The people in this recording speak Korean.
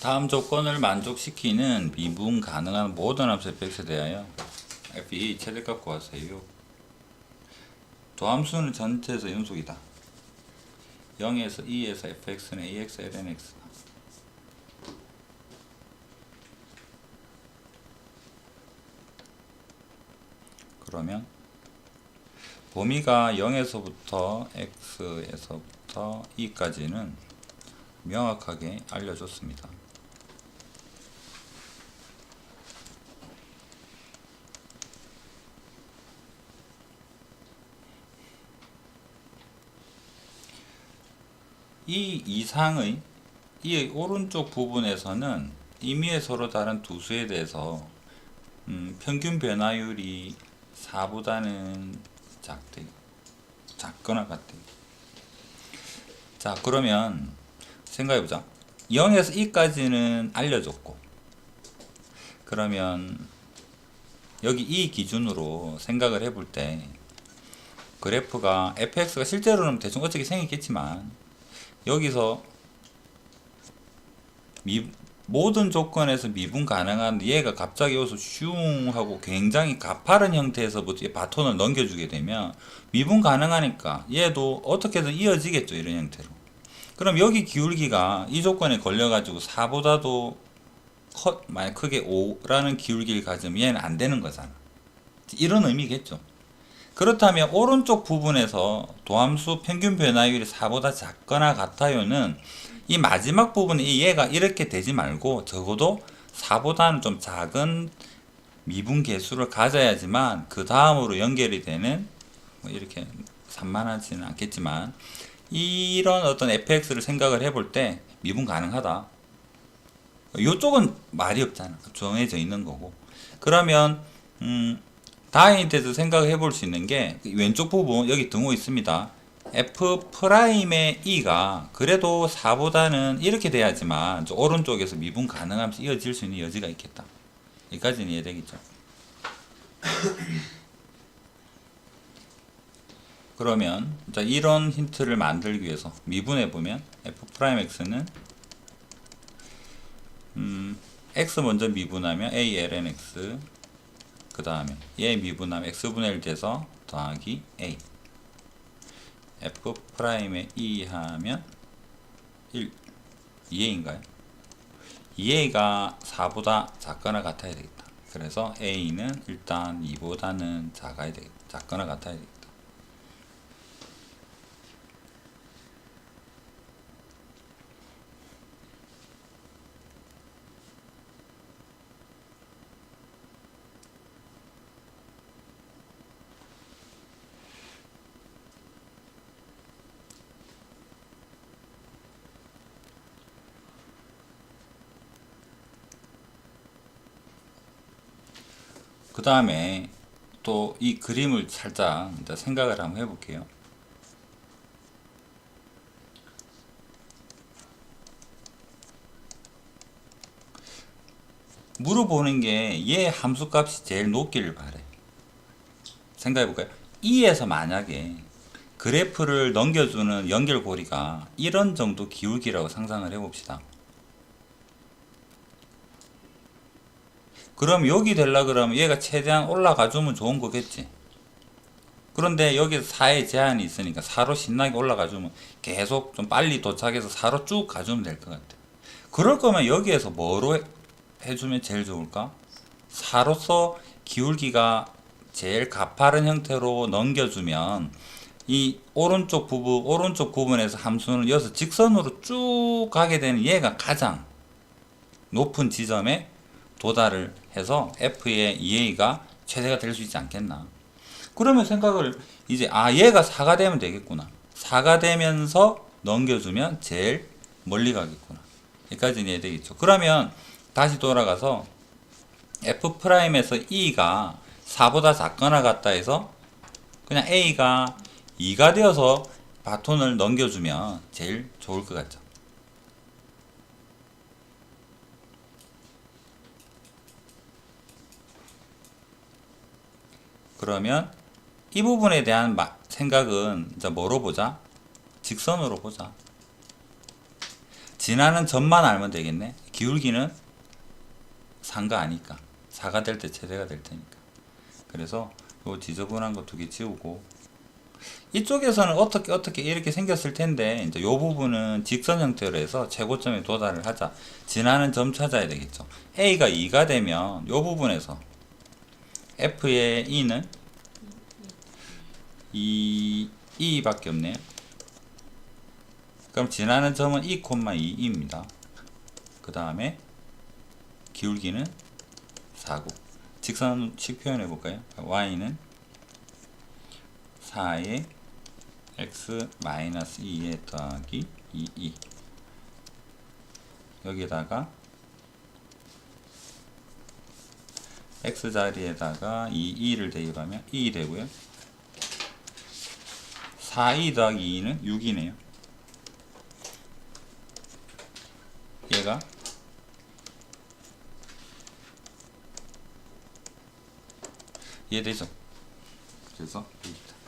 다음 조건을 만족시키는 미분 가능한 모든 함수 fx에 대하여 f2 최대값 구하세요. 도함수는 전체에서 연속이다. 0에서 2에서 fx는 ax, lnx. 그러면 범위가 0에서부터 x에서부터 2까지는 명확하게 알려줬습니다. 이 이상의 이 오른쪽 부분에서는 임의의 서로 다른 두 수에 대해서 음, 평균 변화율이 4보다는 작대 작거나 같대. 자 그러면 생각해보자. 0에서 2까지는 알려줬고 그러면 여기 이 기준으로 생각을 해볼 때 그래프가 fx가 실제로는 대충 어떻게 생겼겠지만 여기서 미, 모든 조건에서 미분 가능한 얘가 갑자기 여기서 슝 하고 굉장히 가파른 형태에서부터 이 바톤을 넘겨주게 되면 미분 가능하니까 얘도 어떻게든 이어지겠죠 이런 형태로. 그럼 여기 기울기가 이 조건에 걸려가지고 4보다도 커, 만약 크게 5라는 기울기를 가지면 얘는 안 되는 거잖아. 이런 의미겠죠 그렇다면 오른쪽 부분에서 도함수 평균 변화율이 4보다 작거나 같아요는 이 마지막 부분에 이 얘가 이렇게 되지 말고 적어도 4보다는 좀 작은 미분 개수를 가져야지만 그 다음으로 연결이 되는 뭐 이렇게 산만하지는 않겠지만 이런 어떤 fx를 생각을 해볼 때 미분 가능하다. 이쪽은 말이 없잖아. 정해져 있는 거고. 그러면 음, 다행히 대해서 생각을 해볼 수 있는 게 왼쪽 부분 여기 등호 있습니다. f 프라임의 e가 그래도 4보다는 이렇게 돼야지만 저 오른쪽에서 미분 가능하면서 이어질 수 있는 여지가 있겠다. 여기까지는 이해되겠죠? 그러면 자 이런 힌트를 만들기 위해서 미분해 보면 f 프라임 x는 음, x 먼저 미분하면 a ln x 그 다음에 얘 미분하면 x분의 1 돼서 더하기 a f 프라임에 2 하면 1 2a인가요? 2a가 4보다 작거나 같아야 되겠다. 그래서 a는 일단 2보다는 작아야 되겠다. 작거나 같아야 되겠다. 그 다음에 또 이 그림을 살짝 생각을 한번 해볼게요. 물어보는 게 얘 함수값이 제일 높기를 바래. 생각해볼까요? 2에서 만약에 그래프를 넘겨주는 연결고리가 이런 정도 기울기라고 상상을 해봅시다. 그럼 여기 될라 그러면 얘가 최대한 올라가 주면 좋은 거겠지. 그런데 여기서 4의 제한이 있으니까 4로 신나게 올라가 주면 계속 좀 빨리 도착해서 4로 쭉 가주면 될 것 같아. 그럴 거면 여기에서 뭐로 해- 해주면 제일 좋을까? 4로서 기울기가 제일 가파른 형태로 넘겨주면 이 오른쪽 부분, 오른쪽 부분에서 함수는 여기서 직선으로 쭉 가게 되는 얘가 가장 높은 지점에 도달을 해서 f의 2a가 최대가 될 수 있지 않겠나. 그러면 생각을 이제 아 얘가 4가 되면 되겠구나. 4가 되면서 넘겨주면 제일 멀리 가겠구나. 여기까지는 이해 되겠죠. 그러면 다시 돌아가서 f 프라임에서 e가 4보다 작거나 같다 해서 그냥 a가 2가 되어서 바톤을 넘겨주면 제일 좋을 것 같죠. 그러면 이 부분에 대한 마- 생각은 이제 뭐로 보자? 직선으로 보자. 지나는 점만 알면 되겠네. 기울기는 3가 아니까 4가 될 때 최대가 될 테니까 그래서 요 지저분한 거 두 개 지우고 이쪽에서는 어떻게 어떻게 이렇게 생겼을 텐데 이제 요 부분은 직선 형태로 해서 최고점에 도달을 하자 지나는 점 찾아야 되겠죠 A가 2가 되면 요 부분에서 F의 E는? 2, 2밖에 없네요 그럼 지나는 점은 2, 2입니다. 그 다음에 기울기는 4고 직선식 표현해 볼까요? y는 4에 x 마이너스 2에 더하기 2, 2 여기다가 x 자리에다가 2, 2를 대입하면 2 되고요. 4, 2 더하기 2는 6이네요. 얘가 이해되죠? 그래서 여기다